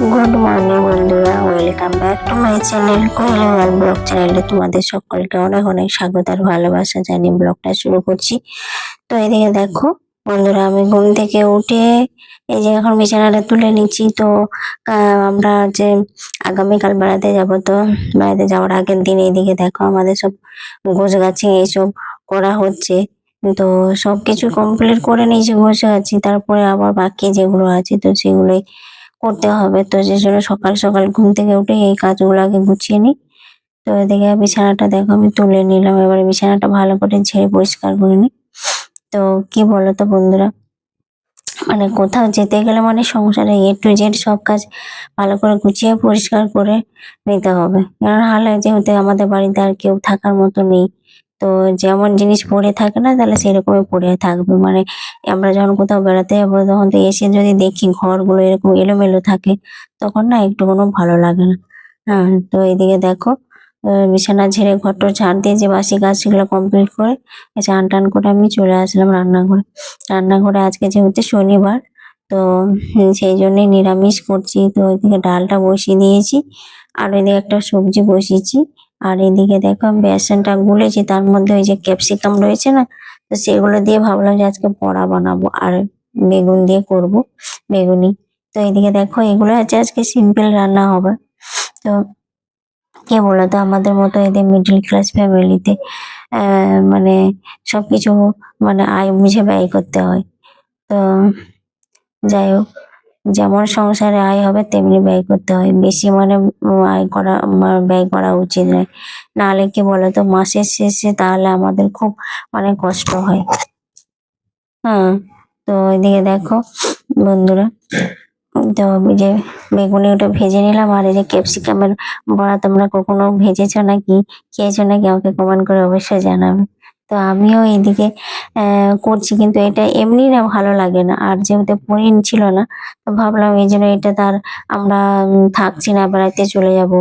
Good morning বন্ধুরা, welcome back to my channel কোয়েলার blog চ্যানেলে তোমাদের সকলকে অনেক অনেক স্বাগত আর ভালোবাসা জানিয়ে ব্লগটা শুরু করছি। তো এদিকে দেখো, বন্ধুরা আমি ঘুম থেকে উঠে এই যে এখন বিছানাটা তুলে নিচ্ছি, তো আমরা যে আগামীকাল বেড়াতে যাব, তো বেড়াতে যাওয়ার আগের দিন এইদিকে দেখো আমাদের সব গোছ গাছি এইসব করা হচ্ছে। তো সব কিছু কমপ্লিট করে নিয়েছি গোছ গাছি তারপরে আবার বাকি যেগুলো আছে, তো সেগুলোই করতে হবে। তো যে জন্য সকাল সকাল ঘুম থেকে উঠে এই কাজগুলো আগে গুছিয়ে নিই। তো এদিকে বিছানাটা দেখো আমি তুলে নিলাম। এবারে বিছানাটা ভালো করে ঝেড়ে পরিষ্কার করে নিই। তো কি বলো তো বন্ধুরা? মানে কোথাও যেতে গেলে মানে সংসারে এ টু জেড সব কাজ ভালো করে গুছিয়ে পরিষ্কার করে নিতে হবে। কারণ হালে যেহেতু আমাদের বাড়িতে আর কেউ থাকার মতো নেই। তো যেমন জিনিস পড়ে থাকে না, তাহলে সেরকমই পড়ে থাকবে। মানে আমরা যখন কোথাও বেড়াতে যাব, তখন তো এসে যদি দেখি ঘরগুলো এরকম এলোমেলো থাকে, তখন না একটু কোনো ভালো লাগে না। হ্যাঁ তো এইদিকে দেখো বিছানা ঝেড়ে ঘরটা ঝাড় দিয়ে যে বাসি কাজ সেগুলো কমপ্লিট করে চান টান করে আমি চলে আসলাম রান্নাঘরে। রান্নাঘরে আজকে যেহেতু শনিবার, তো সেই জন্যই নিরামিষ করছি। তো ওইদিকে ডালটা বসিয়ে দিয়েছি, আর ওইদিকে একটা সবজি বসিয়েছি। আর এদিকে দেখো বেসনটা গুলেছি, তার মধ্যে ওই যে ক্যাপসিকাম রয়েছে না, তো সেগুলো দিয়ে ভাবলাম যে আজকে বড়া বানাবো আর বেগুন দিয়ে করব বেগুনি। তো এইদিকে দেখো এগুলো হচ্ছে আজকে সিম্পল রান্না হবে। তো কে বলতো আমাদের মতো এদের মিডল ক্লাস ফ্যামিলিতে মানে সবকিছু মানে আয় বুঝে ব্যয় করতে হয়। তো যাই হোক যেমন সংসারে আয় হবে, তেমনি ব্যয় করতে হয়। বেশি মানে আয় করা ব্যয় করা উচিত নয়। নাহলে কি বলতো, মাসের শেষে তাহলে আমাদের খুব মানে কষ্ট হয়। হ্যাঁ তো এদিকে দেখো বন্ধুরা, তো যে বেগুনি ওটা ভেজে নিলাম, আর এই যে ক্যাপসিকামের বড়া তোমরা কখনো ভেজেছো নাকি, খেয়েছো নাকি, আমাকে কমেন্ট করে অবশ্যই জানাবে। তো আমিও এইদিকে করছি। কিন্তু এটা এমনি না ভালো লাগে না। আর যেহেতু পরিণ ছিল না, তো ভাবলাম এই জন্য এটা তার আমরা থাকছি না বেড়াইতে চলে যাব।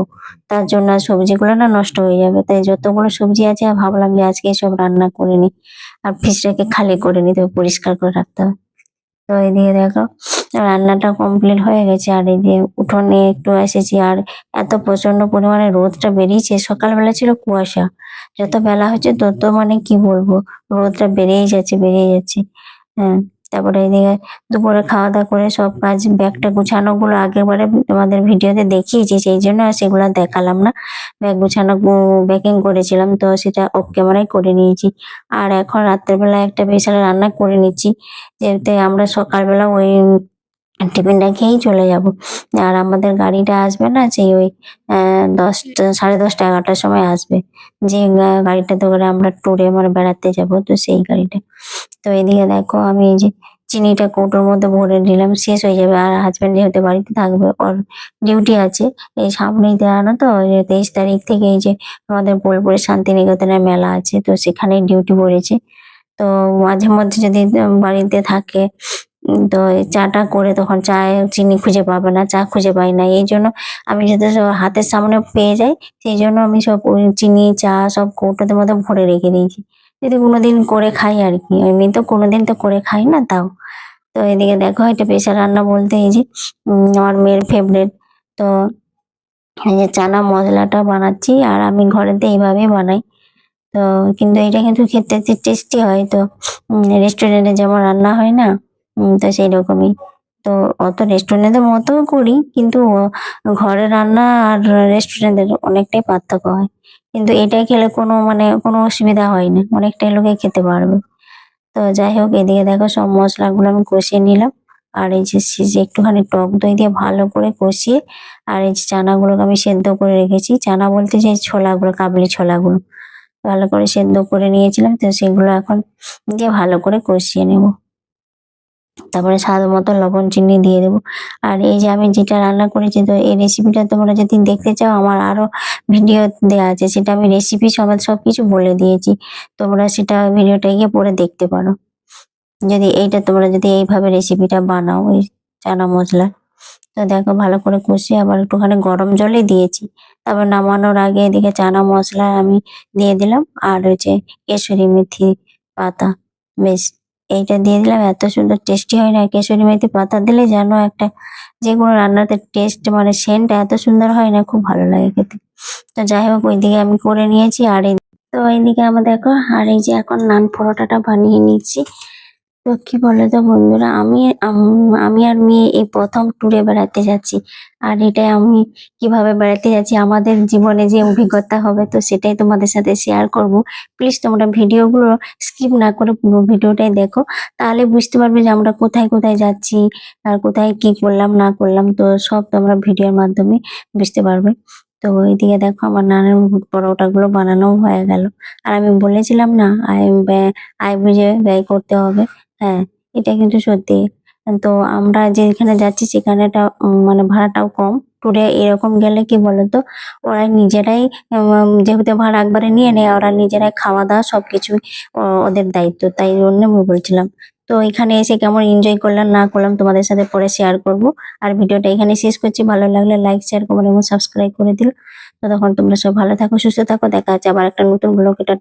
তার জন্য সবজিগুলো না নষ্ট হয়ে যাবে। তাই যতগুলো সবজি আছে, ভাবলাম যে আজকে সব রান্না করে নি আর ফ্রিজটাকে খালি করে নিতে হবে, পরিষ্কার করে রাখতে হবে। তো এদিকে দেখো, রান্নাটা কমপ্লিট হয়ে গেছে। আর এই দিয়ে উঠোনে একটু এসেছি। আর এত প্রচণ্ড পরিমাণে রোদটা বেরিয়েছে। সকালবেলা ছিল কুয়াশা। যত বেলা হচ্ছে তত মানে কি বলব? রোদটা বেড়েই যাচ্ছে বেড়েই যাচ্ছে। হ্যাঁ। তারপরে এদিকে দুপুরে খাওয়া দাওয়া করে সব কাজ ব্যাগটা গুছানো গুলো আগেরবারে আমাদের ভিডিওতে দেখিয়েছি, সেই জন্য আর সেগুলো দেখালাম না। ব্যাগ গুছানো ব্যাকিং করেছিলাম, তো সেটা অফ ক্যামেরায় করে নিয়েছি। আর এখন রাত্রেবেলা একটা বিশাল রান্না করে নিচ্ছি, যেহেতু আমরা সকালবেলা ওই টিফিনটা খেয়েই চলে যাব। আর আমাদের গাড়িটা আসবে না, সেই ওই দশটা সাড়ে দশটা, এগারোটার সময় আসবে। যে গাড়িটাতে করে আমরা ট্যুরে মানে বেড়াতে যাব, তো সেই গাড়িটা। তো এদিকে দেখো আমি এই যে চিনিটা কৌটোর মধ্যে ভরে নিলাম, শেষ হয়ে যাবে। আর হাজব্যান্ড যেহেতু বাড়িতে থাকবে, ওর ডিউটি আছে, এই সামনেই জানো তো তেইশ তারিখ থেকে এই যে আমাদের বোলপুরে শান্তিনিকেতনের মেলা আছে, তো সেখানেই ডিউটি পড়েছে। তো মাঝে মধ্যে যদি বাড়িতে থাকে তো চাটা করে তখন চায়ে চিনি খুঁজে পাবে না, চা খুঁজে পাই না। এই জন্য আমি যাতে সব হাতের সামনে পেয়ে যাই, সেই জন্য আমি সব চিনি, চা সব কৌটোতে মধ্যে ভরে রেখে দিয়েছি। যদি কোনোদিন করে খাই আর কি, এমনি তো কোনোদিন তো করে খাই না তাও। তো এদিকে দেখো এটা প্রেশার রান্না বলতে এই যে আমার মেয়ের ফেভারিট তো এই যে চানা মশলাটা বানাচ্ছি আর আমি ঘরেতে এইভাবেই বানাই। তো কিন্তু এটা কিন্তু খেতে টেস্টি হয়। তো রেস্টুরেন্টে যেমন রান্না হয় না তো সেই রকমই। তো অত রেস্টুরেন্টের মতো করি, কিন্তু ঘরে রান্না আর রেস্টুরেন্টের অনেকটাই পার্থক্য হয়। কিন্তু এটা খেলে কোনো মানে কোনো অসুবিধা হয় না, অনেকটাই লোকে খেতে পারবে। তো যাই হোক, এদিকে দেখো সব মশলাগুলো আমি কষিয়ে নিলাম। আর এই যে সে- একটুখানি টক দই দিয়ে ভালো করে কষিয়ে, আর এই যে চানাগুলোকে আমি সেদ্ধ করে রেখেছি। চানা বলতে যে ছোলাগুলো, কাবলি ছোলাগুলো। ভালো করে সেদ্ধ করে নিয়েছিলাম, তো সেগুলো এখন দিয়ে ভালো করে কষিয়ে নেব। তারপরে স্বাদ মতো লবণ, চিনি দিয়ে দেবো। আর এই যে আমি যেটা রান্না করেছি, তো এই রেসিপিটা তোমরা যদি দেখতে চাও, আমার আরও ভিডিও দেওয়া আছে, সেটা আমি রেসিপি সমেত সবকিছু বলে দিয়েছি। তোমরা সেটা ভিডিওটা গিয়ে পরে দেখতে পারো। যদি এইটা তোমরা যদি এইভাবে রেসিপিটা বানাও, এই চানা মশলা। তো দেখো, ভালো করে কষিয়ে আবার একটুখানি গরম জলে দিয়েছি। তারপর নামানোর আগে এদিকে চানা মশলা আমি দিয়ে দিলাম, আর হচ্ছে কেশরি, মেথি, পাতা, বেশ। এইটা দিয়ে দিলাম। এত সুন্দর টেস্টি হয় না। কেশরি মেথি পাতা দিলে যেন একটা যে কোনো রান্নাতে টেস্ট মানে সেন্ট এত সুন্দর হয় না, খুব ভালো লাগে খেতে। তো যাই হোক, ওইদিকে আমি করে নিয়েছি। আর তো, এইদিকে আমাদের এখন, আর এই যে এখন নান পরোটাটা বানিয়ে নিচ্ছি। তো কি বলো তো বন্ধুরা? আমি, আম- আর মেয়ে এই প্রথম ট্যুরে বেড়াতে যাচ্ছি। আর এটাই আমি কীভাবে বেড়াতে যাচ্ছি, আমাদের জীবনে যে অভিজ্ঞতা হবে, তো সেটাই তোমাদের সাথে শেয়ার করব। প্লিজ তোমরা ভিডিওগুলো স্কিপ না করে পুরো ভিডিওটাই দেখো। তাহলে বুঝতে পারবে যে আমরা কোথায় কোথায় যাচ্ছি, আর কোথায় কি করলাম, না করলাম, তো সব তোমরা ভিডিওর মাধ্যমে বুঝতে পারবে। তো এইদিকে দেখো আমার নানার পরোটা গুলো বানানো হয়ে গেল। আর আমি বলেছিলাম না, আয় ব্যয় আয় বুঝে ব্যয় করতে হবে। হ্যাঁ এটা কিন্তু সত্যি। তো আমরা যেখানে যাচ্ছি সেখানেটা উম, মানে ভাড়াটাও কম। ট্যুরে এরকম গেলে কি বলতো ওরা নিজেরাই যেহেতু ভাড়া একবারে নিয়ে নেয় ওরা নিজেরাই খাওয়া দাওয়া সবকিছু ওদের দায়িত্ব। তাই জন্য আমি বলছিলাম। তো এখানে এসে কেমন এনজয় করলাম না করলাম তোমাদের সাথে পরে শেয়ার করব। আর ভিডিওটা এখানে শেষ করছি। ভালো লাগলে লাইক শেয়ার কমেন্ট এবং সাবস্ক্রাইব করে তো তখন তোমরা সব ভালো থাকো সুস্থ থাকো। দেখা হচ্ছে আবার একটা নতুন ব্লগে এটা।